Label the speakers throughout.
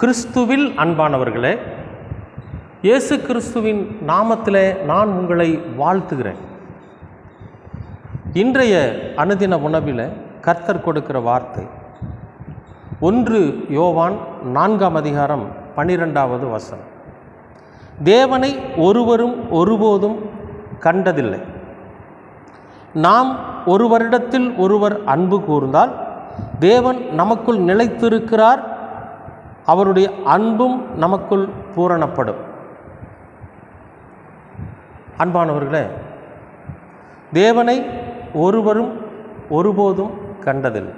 Speaker 1: கிறிஸ்துவில் அன்பானவர்களே இயேசு கிறிஸ்துவின் நாமத்திலே நான் உங்களை வாழ்த்துகிறேன். இன்றைய அனுதின உணவில் கர்த்தர் கொடுக்கிற வார்த்தை ஒன்று யோவான் நான்காம் அதிகாரம் பன்னிரெண்டாவது வசனம். தேவனை ஒருவரும் ஒருபோதும் கண்டதில்லை. நாம் ஒருவரிடத்தில் ஒருவர் அன்பு கூர்ந்தால் தேவன் நமக்குள் நிலைத்திருக்கிறார் அவருடைய அன்பும் நமக்குள் பூரணப்படும். அன்பானவர்களே தேவனை ஒருவரும் ஒருபோதும் கண்டதில்லை.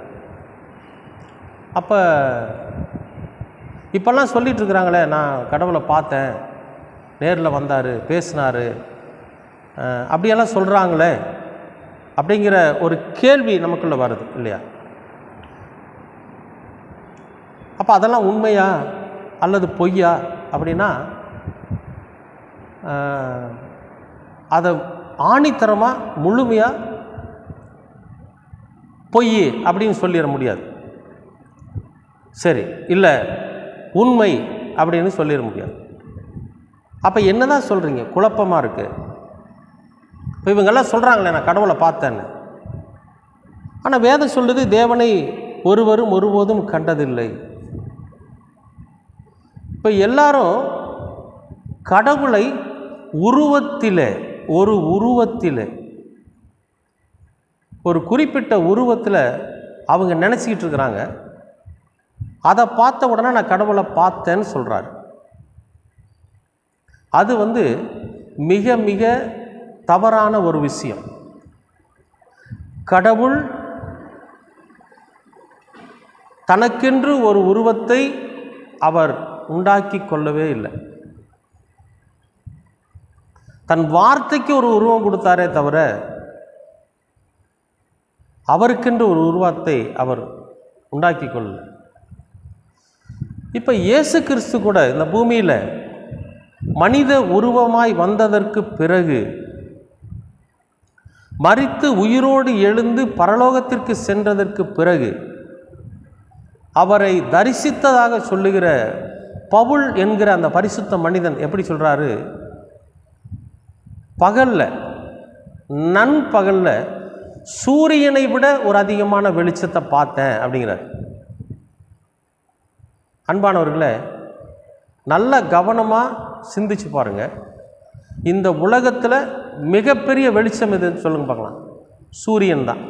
Speaker 1: அப்போ இப்போல்லாம் சொல்லிகிட்ருக்குறாங்களே நான் கடவுளை பார்த்தேன் நேரில் வந்தார் பேசினார் அப்படியெல்லாம் சொல்கிறாங்களே அப்படிங்கிற ஒரு கேள்வி நமக்குள்ளே வருது இல்லையா? அப்போ அதெல்லாம் உண்மையா அல்லது பொய்யா அப்படின்னா அதை ஆணித்தரமாக முழுமையாக பொய் அப்படின்னு சொல்லிட முடியாது. சரி இல்லை உண்மை அப்படின்னு சொல்லிட முடியாது. அப்போ என்ன தான் சொல்கிறீங்க குழப்பமாக இருக்குது இப்போ இவங்கெல்லாம் சொல்கிறாங்களே நான் கடவுளை பார்த்தேன்னு. ஆனால் வேதம் சொல்லுது தேவனை ஒருவரும் ஒருபோதும் கண்டதில்லை. இப்போ எல்லாரும் கடவுளை உருவத்தில் ஒரு உருவத்தில் ஒரு குறிப்பிட்ட உருவத்தில் அவங்க நினச்சிக்கிட்டு இருக்கிறாங்க. அதை பார்த்த உடனே நான் கடவுளை பார்த்தேன்னு சொல்கிறாரு அது வந்து மிக மிக தவறான ஒரு விஷயம். கடவுள் தனக்கென்று ஒரு உருவத்தை அவர் உண்டாக்கி கொள்ளவே இல்லை. தன் வார்த்தைக்கு ஒரு உருவம் கொடுத்தாரே தவிர அவருக்கென்று ஒரு உருவத்தை அவர் உண்டாக்கி கொள்ள இப்போ இயேசு கிறிஸ்து கூட இந்த பூமியில் மனித உருவமாய் வந்ததற்கு பிறகு மறித்து உயிரோடு எழுந்து பரலோகத்திற்கு சென்றதற்கு பிறகு அவரை தரிசித்ததாக சொல்லுகிற பவுல் என்கிற அந்த பரிசுத்த மனிதன் எப்படி சொல்கிறாரு பகலில் நண்பகலில் சூரியனை விட ஒரு அதிகமான வெளிச்சத்தை பார்த்தேன் அப்படிங்கிறார். அன்பானவர்களே நல்ல கவனமாக சிந்திச்சு பாருங்கள் இந்த உலகத்தில் மிகப்பெரிய வெளிச்சம் எதுன்னு சொல்லுங்க பார்க்கலாம். சூரியன் தான்.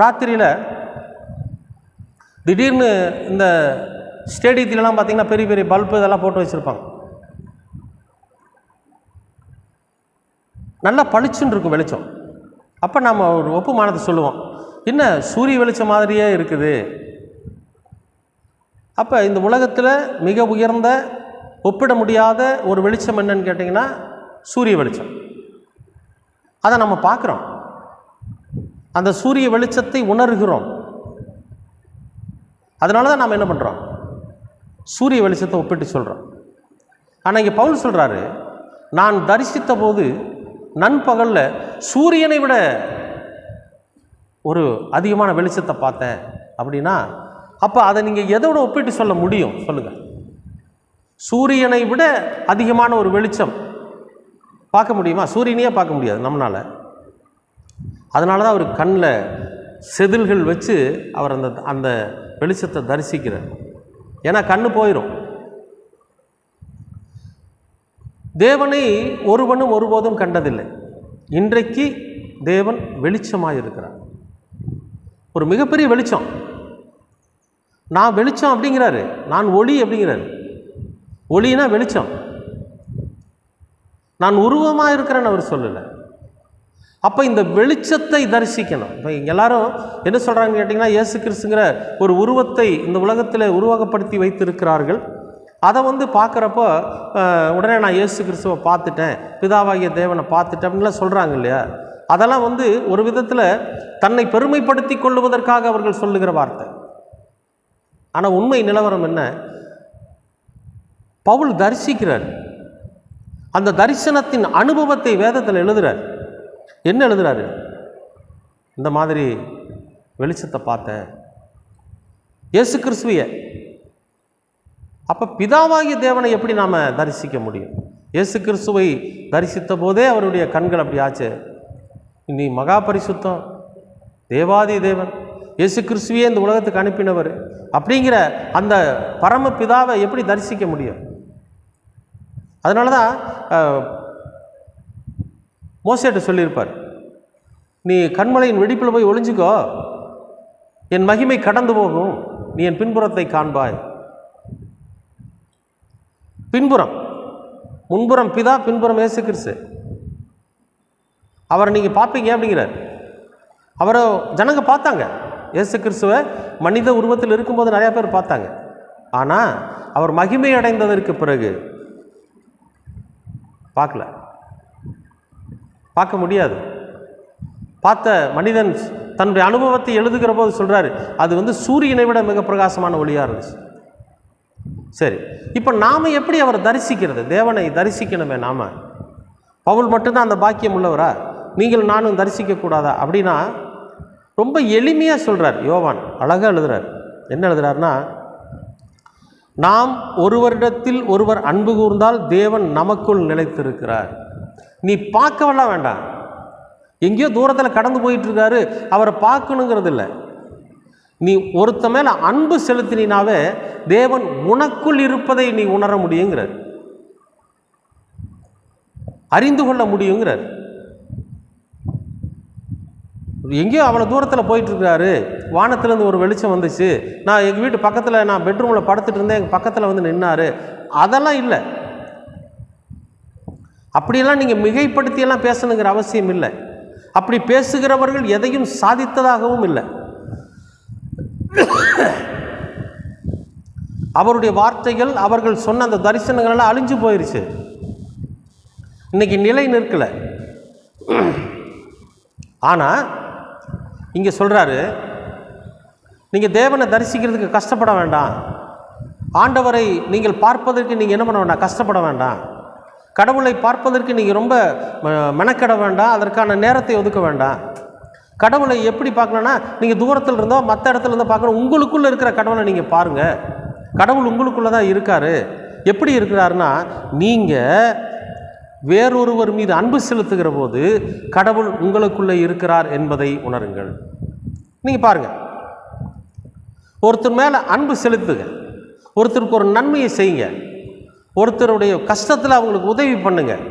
Speaker 1: ராத்திரியில் திடீர்னு இந்த ஸ்டேடியத்திலலாம் பார்த்தீங்கன்னா பெரிய பெரிய பல்பு இதெல்லாம் போட்டு வச்சுருப்பாங்க. நல்லா பளிச்சுன்னு இருக்கும் வெளிச்சம். அப்போ நம்ம ஒரு ஒப்புமானத்தை சொல்லுவோம். என்ன சூரிய வெளிச்சம் மாதிரியே இருக்குது. அப்போ இந்த உலகத்தில் மிக உயர்ந்த ஒப்பிட முடியாத ஒரு வெளிச்சம் என்னன்னு கேட்டிங்கன்னா சூரிய வெளிச்சம். அதை நம்ம பார்க்குறோம். அந்த சூரிய வெளிச்சத்தை உணர்கிறோம். அதனால தான் நாம் என்ன பண்ணுறோம் சூரிய வெளிச்சத்தை ஒப்பிட்டு சொல்கிறோம் ஆனால் இங்கே பவுல் சொல்கிறாரு நான் தரிசித்த போது நண்பகலில் சூரியனை விட ஒரு அதிகமான வெளிச்சத்தை பார்த்தேன் அப்படின்னா அப்போ அதை நீங்கள் எதோட ஒப்பிட்டு சொல்ல முடியும்? சொல்லுங்கள் சூரியனை விட அதிகமான ஒரு வெளிச்சம் பார்க்க முடியுமா? சூரியனையே பார்க்க முடியாது நம்மளால். அதனால தான் அவர் கண்ணில் செதில்கள் வச்சு அவர் அந்த அந்த வெளிச்சத்தை தரிசிக்கிறார் ஏன்னா கண்ணு போயிடும் தேவனை ஒருவனும் ஒருபோதும் கண்டதில்லை. இன்றைக்கு தேவன் வெளிச்சமாக இருக்கிறார் ஒரு மிகப்பெரிய வெளிச்சம். நான் வெளிச்சம் அப்படிங்கிறாரு. நான் ஒளி அப்படிங்கிறாரு. ஒளினா வெளிச்சம். நான் உருவமாக இருக்கிறேன்னு அவர் சொல்லலை. அப்போ இந்த வெளிச்சத்தை தரிசிக்கணும். இப்போ எல்லாரும் என்ன சொல்கிறாங்கன்னு கேட்டிங்கன்னா இயேசு கிறிஸ்துங்கிற ஒரு உருவத்தை இந்த உலகத்தில் உருவகப்படுத்தி வைத்திருக்கிறார்கள். அதை வந்து பார்க்குறப்போ உடனே நான் இயேசு கிறிஸ்துவை பார்த்துட்டேன் பிதாவாகிய தேவனை பார்த்துட்டேன் அப்படின்லாம் சொல்கிறாங்க இல்லையா? அதெல்லாம் வந்து ஒரு விதத்தில் தன்னை பெருமைப்படுத்தி கொள்ளுவதற்காக அவர்கள் சொல்லுகிற வார்த்தை. ஆனால் உண்மை நிலவரம் என்ன? பவுல் தரிசிக்கிறார். அந்த தரிசனத்தின் அனுபவத்தை வேதத்தில் எழுதுகிறார் என்ன எழுதுறாரு? இந்த மாதிரி வெளிச்சத்தை பார்த்தேன். இயேசு கிறிஸ்துவைய. அப்போ பிதாவாகிய தேவனை எப்படி நாம் தரிசிக்க முடியும்? இயேசு கிறிஸ்துவை தரிசித்த போதே அவருடைய கண்கள் அப்படி ஆச்சு. நீ மகா பரிசுத்தம் தேவாதி தேவன் இயேசு கிறிஸ்துவையே இந்த உலகத்துக்கு அனுப்பினவர் அப்படிங்கிற அந்த பரம பிதாவை எப்படி தரிசிக்க முடியும்? அதனால தான் மோசேட்ட சொல்லியிருப்பார் நீ கண்மலையின் வெடிப்பில் போய் ஒளிஞ்சுக்கோ. என் மகிமை கடந்து போகும் நீ என் பின்புறத்தை காண்பாய். பின்புறம். முன்புறம் பிதா பின்புறம் ஏசு கிறிஸ்து. அவரை நீங்கள் பார்ப்பீங்க அப்படிங்கிறார். அவரை ஜனங்க பார்த்தாங்க. இயேசு கிறிஸ்துவை மனித உருவத்தில் இருக்கும்போது நிறையா பேர் பார்த்தாங்க. ஆனால் அவர் மகிமை அடைந்ததற்கு பிறகு பார்க்கல. பார்க்க முடியாது. பார்த்த மனிதன் தன்னுடைய அனுபவத்தை எழுதுகிற போது சொல்கிறாரு அது வந்து சூரியனை விட மிக பிரகாசமான ஒளியாக இருந்துச்சு. சரி இப்போ நாம் எப்படி அவரை தரிசிக்கிறது? தேவனை தரிசிக்கணுமே நாம். பவுல் மட்டும்தான் அந்த பாக்கியம் உள்ளவரா? நீங்கள் நானும் தரிசிக்கக்கூடாதா அப்படின்னா ரொம்ப எளிமையாக சொல்கிறார் யோவான். அழகாக எழுதுறார். என்ன எழுதுறாருன்னா நாம் ஒருவரிடத்தில் ஒருவர் அன்பு கூர்ந்தால் தேவன் நமக்குள் நிலைத்திருக்கிறார். நீ பார்க்கவெல்லாம் வேண்டாம். எங்கேயோ தூரத்தில் கடந்து போயிட்டுருக்காரு அவரை பார்க்கணுங்கிறது இல்லை நீ ஒருத்த மேலே அன்பு செலுத்தினாவே தேவன் உனக்குள் இருப்பதை நீ உணர முடியுங்கிறார். அறிந்து கொள்ள முடியுங்கிறார். எங்கேயோ அவ்வளோ தூரத்தில் போயிட்டுருக்காரு வானத்துலேருந்து ஒரு வெளிச்சம் வந்துச்சு. நான் எங்கள் வீட்டு பக்கத்தில் நான் பெட்ரூமில் படுத்துட்டு இருந்தேன் எங்கள் பக்கத்தில் வந்து நின்னார். அதெல்லாம் இல்லை. அப்படியெல்லாம் நீங்கள் மிகைப்படுத்தியெல்லாம் பேசணுங்கிற அவசியம் இல்லை. அப்படி பேசுகிறவர்கள் எதையும் சாதித்ததாகவும் இல்லை. அவருடைய வார்த்தைகள் அவர்கள் சொன்ன அந்த தரிசனங்கள் எல்லாம் அழிஞ்சு போயிருச்சு. இன்னைக்கு நிலை நிற்கலை. ஆனால் இங்கே சொல்கிறாரு நீங்கள் தேவனை தரிசிக்கிறதுக்கு கஷ்டப்பட வேண்டாம். ஆண்டவரை நீங்கள் பார்ப்பதற்கு நீங்கள் என்ன பண்ண வேண்டாம்? கஷ்டப்பட வேண்டாம். கடவுளை பார்ப்பதற்கு நீங்கள் ரொம்ப ம- மெனக்கெட வேண்டாம் அதற்கான நேரத்தை ஒதுக்க வேண்டாம். கடவுளை எப்படி பார்க்கணுன்னா நீங்கள் தூரத்தில் இருந்தோ மற்ற இடத்துல இருந்தோ பார்க்கணும் உங்களுக்குள்ளே இருக்கிற கடவுளை நீங்கள் பாருங்கள் கடவுள் உங்களுக்குள்ளே தான் இருக்கார். எப்படி இருக்கிறாருன்னா நீங்கள் வேறொருவர் மீது அன்பு செலுத்துகிற போது கடவுள் உங்களுக்குள்ளே இருக்கிறார் என்பதை உணருங்கள். நீங்கள் பாருங்கள் ஒருத்தர் மேலே அன்பு செலுத்துங்க ஒருத்தருக்கு ஒரு நன்மையை செய்யுங்க. ஒருத்தருடைய கஷ்டத்தில் அவங்களுக்கு உதவி பண்ணுங்கள்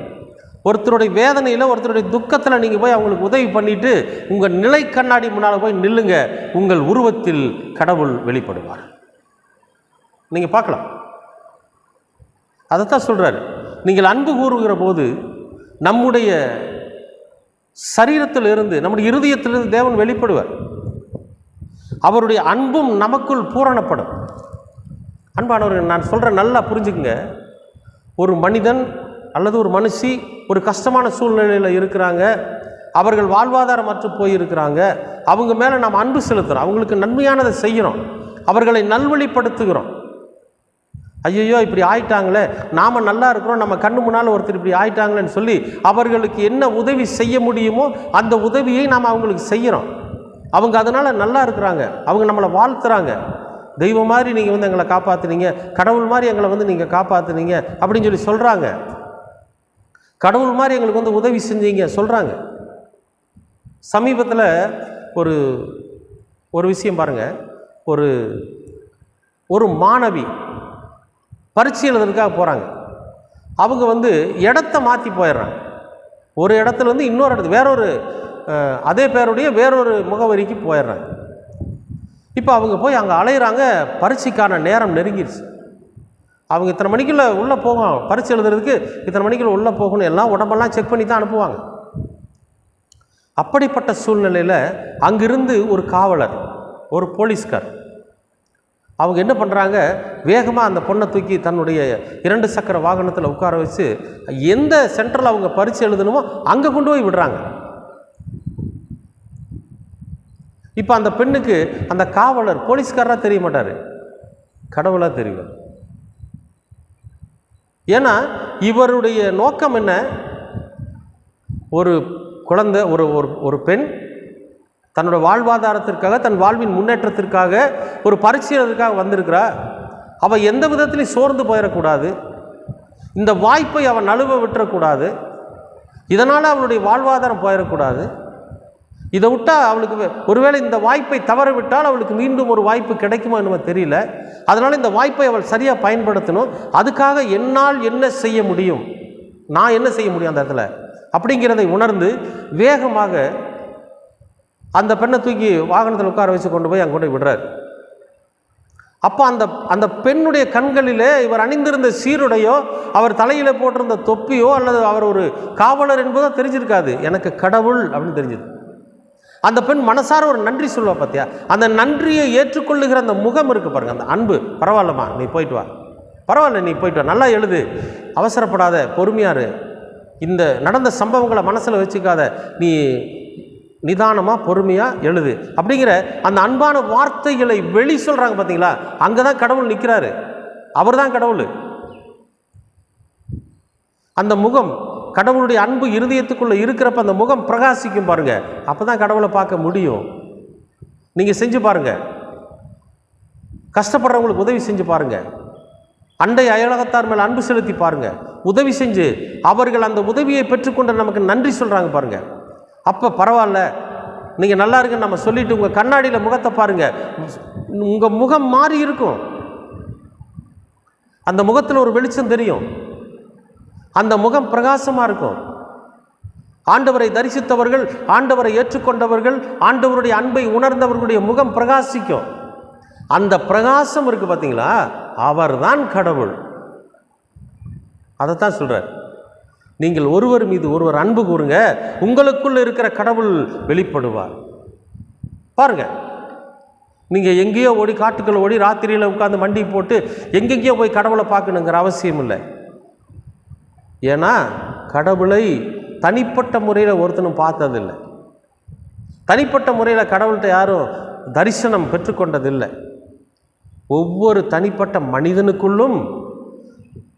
Speaker 1: ஒருத்தருடைய வேதனையில் ஒருத்தருடைய துக்கத்தில் நீங்கள் போய் அவங்களுக்கு உதவி பண்ணிவிட்டு உங்கள் நிலை கண்ணாடி முன்னால் போய் நில்லுங்க. உங்கள் உருவத்தில் கடவுள் வெளிப்படுவார். நீங்கள் பார்க்கலாம். அதைத்தான் சொல்கிறாரு நீங்கள் அன்பு கூறுகிற போது நம்முடைய சரீரத்தில் இருந்து நம்முடைய இருதயத்திலிருந்து தேவன் வெளிப்படுவார். அவருடைய அன்பும் நமக்குள் பூரணப்படும். அன்பானவர்கள் நான் சொல்கிறேன் நல்லா புரிஞ்சுக்குங்க. ஒரு மனிதன் அல்லது ஒரு மனுஷி ஒரு கஷ்டமான சூழ்நிலையில் இருக்கிறாங்க. அவர்கள் வாழ்வாதாரம் வாழ்வாதாரமற்று போயிருக்கிறாங்க. அவங்க மேலே நாம் அன்பு செலுத்துகிறோம் அவங்களுக்கு நன்மையானதை செய்கிறோம். அவர்களை நல்வழிப்படுத்துகிறோம். ஐயையோ இப்படி ஆயிட்டாங்களே. நாம் நல்லா இருக்கிறோம். நம்ம கண்ணு முன்னால் ஒருத்தர் இப்படி ஆயிட்டாங்களேன்னு சொல்லி அவர்களுக்கு என்ன உதவி செய்ய முடியுமோ அந்த உதவியை நாம் அவங்களுக்கு செய்கிறோம். அவங்க அதனால் நல்லா இருக்கிறாங்க. அவங்க நம்மளை வாழ்த்துறாங்க. தெய்வம் மாதிரி நீங்கள் வந்து எங்களை காப்பாற்றுனீங்க கடவுள் மாதிரி எங்களை வந்து நீங்கள் காப்பாற்றுனீங்க அப்படின்னு சொல்லி சொல்கிறாங்க கடவுள் மாதிரி எங்களுக்கு வந்து உதவி செஞ்சீங்க சொல்கிறாங்க சமீபத்தில் ஒரு ஒரு விஷயம் பாருங்கள் ஒரு ஒரு மாணவி பரீட்சை எழுதுறதுக்காக போகிறாங்க அவங்க வந்து இடத்த மாற்றி போயிடுறாங்க. ஒரு இடத்துலேருந்து இன்னொரு இடத்து வேறொரு அதே பேருடைய வேறொரு முகவரிக்கு போயிடுறாங்க. இப்போ அவங்க போய் அங்கே அலையிறாங்க பரீட்சைக்கான நேரம் நெருங்கிடுச்சு அவங்க இத்தனை மணிக்குள்ளே உள்ளே போகும் பரீட்சை எழுதுறதுக்கு இத்தனை மணிக்குள்ள உள்ளே போகணும் எல்லாம் உடம்பெல்லாம் செக் பண்ணி தான் அனுப்புவாங்க. அப்படிப்பட்ட சூழ்நிலையில் அங்கிருந்து ஒரு காவலர் ஒரு போலீஸ்கார் அவங்க என்ன பண்ணுறாங்க வேகமாக அந்த பொண்ணை தூக்கி தன்னுடைய இரண்டு சக்கர வாகனத்தில் உட்கார வச்சு எந்த சென்டரில் அவங்க பரீட்சை எழுதணுமோ அங்கே கொண்டு போய் விடுறாங்க. இப்போ அந்த பெண்ணுக்கு அந்த காவலர் போலீஸ்காரராக தெரிய மாட்டார். கடவுளாக தெரியும் ஏன்னா இவருடைய நோக்கம் என்ன? ஒரு குழந்தை ஒரு ஒரு ஒரு பெண் தன்னோட வாழ்வாதாரத்திற்காக தன் வாழ்வின் முன்னேற்றத்திற்காக ஒரு பரிசீலனத்துக்காக வந்திருக்கிறா. அவள் எந்த விதத்திலையும் சோர்ந்து போயிடக்கூடாது. இந்த வாய்ப்பை அவன் நழுவ விட்டுறக்கூடாது. இதனால் அவளுடைய வாழ்வாதாரம் போயிடக்கூடாது. இதை விட்டால் அவளுக்கு வே- ஒருவேளை இந்த வாய்ப்பை தவறவிட்டால் அவளுக்கு மீண்டும் ஒரு வாய்ப்பு கிடைக்குமா நம்ம தெரியல. அதனால் இந்த வாய்ப்பை அவள் சரியாக பயன்படுத்தணும். அதுக்காக என்னால் என்ன செய்ய முடியும்? நான் என்ன செய்ய முடியும் அந்த இடத்துல? அப்படிங்கிறதை உணர்ந்து வேகமாக அந்த பெண்ணை தூக்கி வாகனத்தில் உட்கார வச்சு கொண்டு போய் அங்கே கொண்டு விடுறார். விடுறாரு அப்போ அந்த அந்த பெண்ணுடைய கண்களிலே இவர் அணிந்திருந்த சீருடையோ அவர் தலையில் போட்டிருந்த தொப்பியோ அல்லது அவர் ஒரு காவலர் என்பதோ தெரிஞ்சிருக்காது. எனக்கு கடவுள் அப்படின்னு தெரிஞ்சது. அந்த பெண் மனசார ஒரு நன்றி சொல்லுவா பார்த்தியா அந்த நன்றியை ஏற்றுக்கொள்ளுகிற அந்த முகம் இருக்குது பாருங்க அந்த அன்பு. பரவாயில்லம்மா நீ போயிட்டு வா. பரவாயில்ல நீ போயிட்டு வா. நல்லா எழுது. அவசரப்படாத பொறுமையாரு இந்த நடந்த சம்பவங்களை மனசில் வச்சுக்காத. நீ நிதானமாக பொறுமையாக எழுது. அப்படிங்கிற அந்த அன்பான வார்த்தைகளை வெளி சொல்கிறாங்க பார்த்தீங்களா அங்கே தான் கடவுள் நிற்கிறாரு அவர் தான் கடவுள். அந்த முகம் கடவுளுடைய அன்பு இருதயத்துக்குள்ளே இருக்கிறப்ப அந்த முகம் பிரகாசிக்கும் பாருங்க. அப்போ தான் கடவுளை பார்க்க முடியும். நீங்கள் செஞ்சு பாருங்க. கஷ்டப்படுறவங்களுக்கு உதவி செஞ்சு பாருங்க. அண்டை அயலகத்தார் மேல் அன்பு செலுத்தி பாருங்க. உதவி செஞ்சு அவர்கள் அந்த உதவியை பெற்றுக்கொண்டு நமக்கு நன்றி சொல்கிறாங்க பாருங்க. அப்போ பரவாயில்ல. நீங்கள் நல்லா இருக்குன்னு நம்ம சொல்லிட்டு உங்கள் கண்ணாடியில் முகத்தை பாருங்க. உங்கள் முகம் மாறி இருக்கும். அந்த முகத்தில் ஒரு வெளிச்சம் தெரியும். அந்த முகம் பிரகாசமாக இருக்கும். ஆண்டவரை தரிசித்தவர்கள் ஆண்டவரை ஏற்றுக்கொண்டவர்கள் ஆண்டவருடைய அன்பை உணர்ந்தவர்களுடைய முகம் பிரகாசிக்கும். அந்த பிரகாசம் இருக்கு பார்த்தீங்களா அவர்தான் கடவுள். அதைத்தான் சொல்கிறார் நீங்கள் ஒருவர் மீது ஒருவர் அன்பு கூறுங்க உங்களுக்குள்ளே இருக்கிற கடவுள் வெளிப்படுவார். பாருங்க. நீங்கள் எங்கேயோ ஓடி காட்டுக்குள்ளே ஓடி ராத்திரியில் உட்காந்து மண்டி போட்டு எங்கெங்கேயோ போய் கடவுளை பார்க்கணுங்கிற அவசியம் இல்லை. ஏன்னா கடவுளை தனிப்பட்ட முறையில் ஒருத்தனும் பார்த்ததில்லை. தனிப்பட்ட முறையில் கடவுள்கிட்ட யாரும் தரிசனம் பெற்றுக்கொண்டதில்லை. ஒவ்வொரு தனிப்பட்ட மனிதனுக்குள்ளும்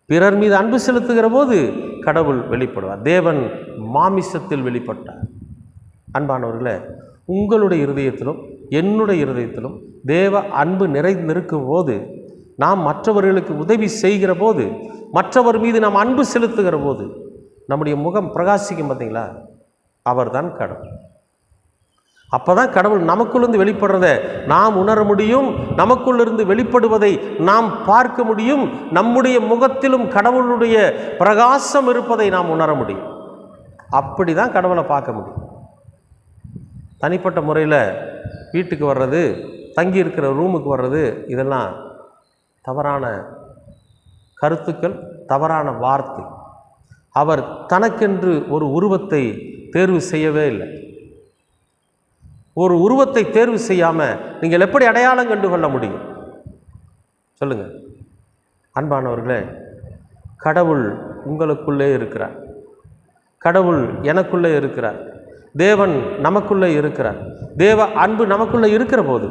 Speaker 1: பிறர் மீது அன்பு செலுத்துகிற போது கடவுள் வெளிப்படுவார். தேவன் மாமிசத்தில் வெளிப்பட்டார். அன்பானவர்களே உங்களுடைய இருதயத்திலும் என்னுடைய இருதயத்திலும் தேவ அன்பு நிறைந்திருக்கும் போது நாம் மற்றவர்களுக்கு உதவி செய்கிற போது மற்றவர் மீது நாம் அன்பு செலுத்துகிற போது நம்முடைய முகம் பிரகாசிக்கும் பார்த்தீங்களா? அவர் தான் கடவுள். அப்போ தான் கடவுள் நமக்குள்ளிருந்து வெளிப்படுறத நாம் உணர முடியும் நமக்குள்ளிருந்து வெளிப்படுவதை நாம் பார்க்க முடியும் நம்முடைய முகத்திலும் கடவுளுடைய பிரகாசம் இருப்பதை நாம் உணர முடியும். அப்படி தான் கடவுளை பார்க்க முடியும். தனிப்பட்ட முறையில் வீட்டுக்கு வர்றது தங்கி இருக்கிற ரூமுக்கு வர்றது இதெல்லாம் தவறான கருத்துக்கள் தவறான வார்த்தை. அவர் தனக்கென்று ஒரு உருவத்தை தேர்வு செய்யவே இல்லை. ஒரு உருவத்தை தேர்வு செய்யாமல் நீங்கள் எப்படி அடையாளம் கண்டு கொள்ள முடியும்? சொல்லுங்கள் அன்பானவர்களே கடவுள் உங்களுக்குள்ளே இருக்கிறார். கடவுள் எனக்குள்ளே இருக்கிறார். தேவன் நமக்குள்ளே இருக்கிறார். தேவ அன்பு நமக்குள்ளே இருக்கிற போது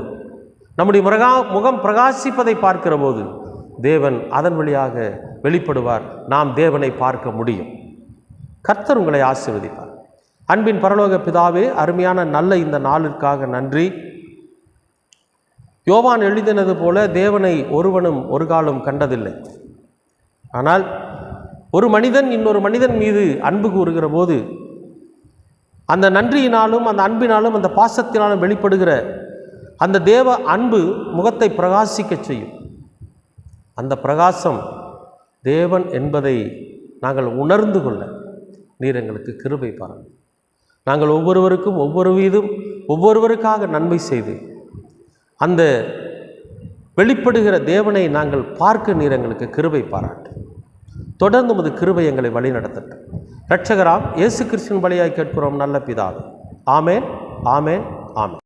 Speaker 1: நம்முடைய முருகா முகம் பிரகாசிப்பதை பார்க்கிற போது தேவன் அதன் வழியாக வெளிப்படுவார். நாம் தேவனை பார்க்க முடியும். கர்த்தர் உங்களை ஆசிர்வதிப்பார். அன்பின் பரலோக பிதாவே அருமையான நல்ல இந்த நாளிற்காக நன்றி. யோவான் எழுதினது போல தேவனை ஒருவனும் ஒரு காலம் கண்டதில்லை. ஆனால் ஒரு மனிதன் இன்னொரு மனிதன் மீது அன்பு கூறுகிற போது அந்த நன்றியினாலும் அந்த அன்பினாலும் அந்த பாசத்தினாலும் வெளிப்படுகிற அந்த தேவ அன்பு முகத்தை பிரகாசிக்க செய்யும். அந்த பிரகாசம் தேவன் என்பதை நாங்கள் உணர்ந்து கொள்ள நீர் எங்களுக்கு கிருபை பாருங்கள் நாங்கள் ஒவ்வொருவருக்கும் ஒவ்வொரு வீதும் ஒவ்வொருவருக்காக நன்மை செய்து அந்த வெளிப்படுகிற தேவனை நாங்கள் பார்க்க நீர் எங்களுக்கு கிருபை பாராட்டு. தொடர்ந்து உமது கிருபை எங்களை வழிநடத்தட்டும் ரட்சகராம் இயேசு கிறிஸ்துவின் வழியாய் கேட்கிறோம் நல்ல பிதாவே. ஆமேன் ஆமேன் ஆமேன்.